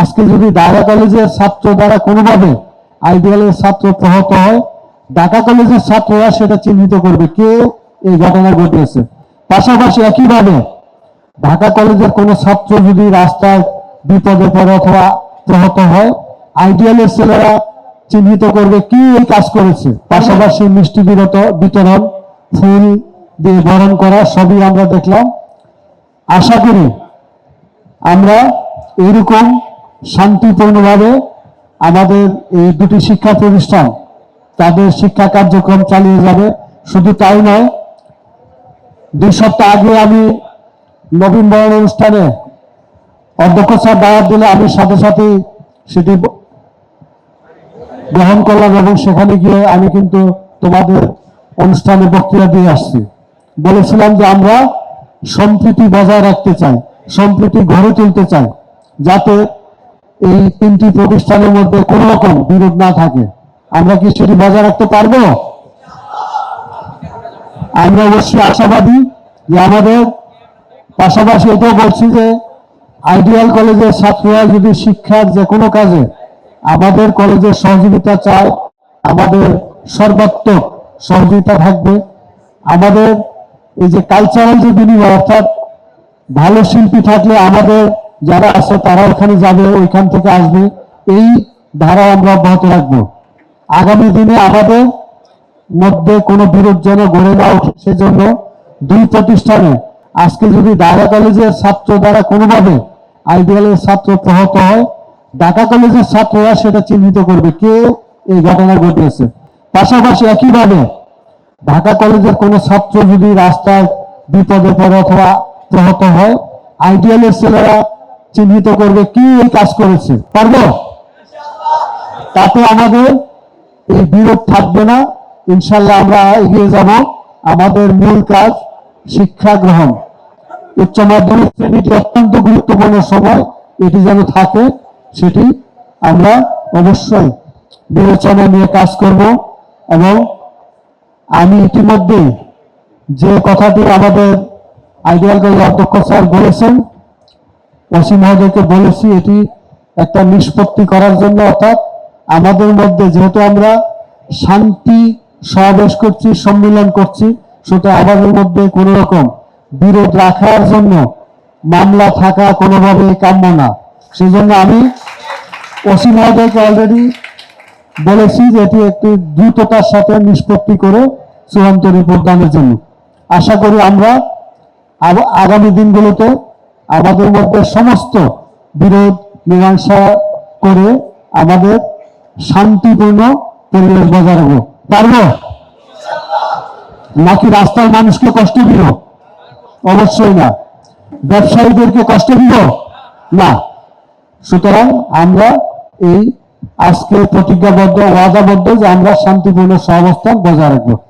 আজকে যদি ঢাকা কলেজের ছাত্র দ্বারা কোনোভাবে আইডিয়ালের ছাত্র প্রহত হয়, ঢাকা কলেজের ছাত্ররা সেটা চিহ্নিত করবে কে? এই ঘটনা ঘটিয়েছে পাশাপাশি একইভাবে ঢাকা কলেজের কোনো ছাত্র যদি রাস্তায় বিপদে পড়ে অথবা প্রহত হয় আইডিয়ালের ছেলেরা চিহ্নিত করবে কি এই কাজ করেছে। পাশাপাশি মিষ্টি বিরত বিতরণ, ফুল দিয়ে বরণ করা, সবই আমরা দেখলাম। আশা করি আমরা এরকম শান্তিপূর্ণভাবে আমাদের এই দুটি শিক্ষা প্রতিষ্ঠান, তাদের শিক্ষা কার্যক্রম চালিয়ে যাবে। শুধু তাই নয়, দুই সপ্তাহ আগে আমি নবীন বরণ অনুষ্ঠানে অধ্যক্ষ স্যার দাওয়াত দিলে আমি সাথে সাথে সেটি গ্রহণ করলাম এবং সেখানে গিয়ে আমি কিন্তু তোমাদের অনুষ্ঠানে বক্তৃতা দিয়ে আসছি। বলেছিলাম যে আমরা সম্প্রীতি বজায় রাখতে চাই, সম্প্রীতি গড়ে তুলতে চাই, যাতে এই তিনটি প্রতিষ্ঠানের মধ্যে কোনো রকম বিরোধ না থাকে। আমরা কি সেটি বজায় রাখতে পারব? আমরা অবশ্যই আশাবাদী যে আমাদের পাশাপাশি এটাও বলছি যে আইডিয়াল কলেজের ছাত্ররা যদি শিক্ষার যে কোনো কাজে আমাদের কলেজের সহযোগিতা চায়, আমাদের সর্বাত্মক সহযোগিতা থাকবে। আমাদের এই যে কালচারাল যে বিনিময়, অর্থাৎ ভালো শিল্পী থাকলে আমাদের যারা আছে তারা ওখানে যাবে, ওইখান থেকে আসবে। এই ধারা আমরা অব্যাহত রাখব। আগামী দিনে আমাদের মধ্যে কোনো বিরোধ যেন গড়ে না ওঠে সেজন্য দুই প্রতিষ্ঠানে আজকে যদি ঢাকা কলেজের ছাত্র দ্বারা কোনোভাবে আইডিয়ালের ছাত্র প্রহত হয়, ঢাকা কলেজের ছাত্ররা সেটা চিহ্নিত করবে কে এই ঘটনা ঘটিয়েছে। পাশাপাশি একইভাবে ঢাকা কলেজের কোনো ছাত্র যদি রাস্তায় বিপদে পড়ে অথবা প্রহত হয় আইডিয়ালের ছেলেরা চিহ্নিত করবে কি এই কাজ করেছে? পারব? তাতে আমাদের এই বিরোধ থাকবে না। ইনশাল্লাহ আমরা এগিয়ে যাব। আমাদের মূল কাজ শিক্ষা গ্রহণ। উচ্চ মাধ্যমিক শ্রেণীটি অত্যন্ত গুরুত্বপূর্ণ সময়। এটি যেন থাকে, সেটি আমরা অবশ্যই বিবেচনা নিয়ে কাজ করব এবং আমি ইতিমধ্যে যে কথাটি আমাদের আইডিয়াল কলেজ অধ্যক্ষ স্যার বলেছেন অসীম মহোদয়কে বলেছি, এটি একটা নিষ্পত্তি করার জন্য, অর্থাৎ আমাদের মধ্যে যেহেতু আমরা শান্তি সমাবেশ করছি, সম্মিলন করছি সুতরাং আমাদের মধ্যে কোনো রকম বিরোধ রাখার জন্য মামলা থাকা কোনোভাবে কাম্য না। সেই জন্য আমি অসীম মহোদয়কে অলরেডি বলেছি যে এটি একটি দ্রুততার সাথে নিষ্পত্তি করে চূড়ান্ত রিপোর্ট দানের জন্য। আশা করি আমরা আগামী দিনগুলোতে আমাদের মধ্যে সমস্ত বিরোধ মীমাংসা করে আমাদের শান্তিপূর্ণ পরিবেশ বজায় রাখব। পারব? নাকি রাস্তার মানুষকে কষ্ট দিব? অবশ্যই না। ব্যবসায়ীদেরকে কষ্ট দিব? না। সুতরাং আমরা এই আজকে প্রতিজ্ঞাবদ্ধ, ওয়াদাবদ্ধ যে আমরা শান্তিপূর্ণ সহাবস্থান বজায় রাখব।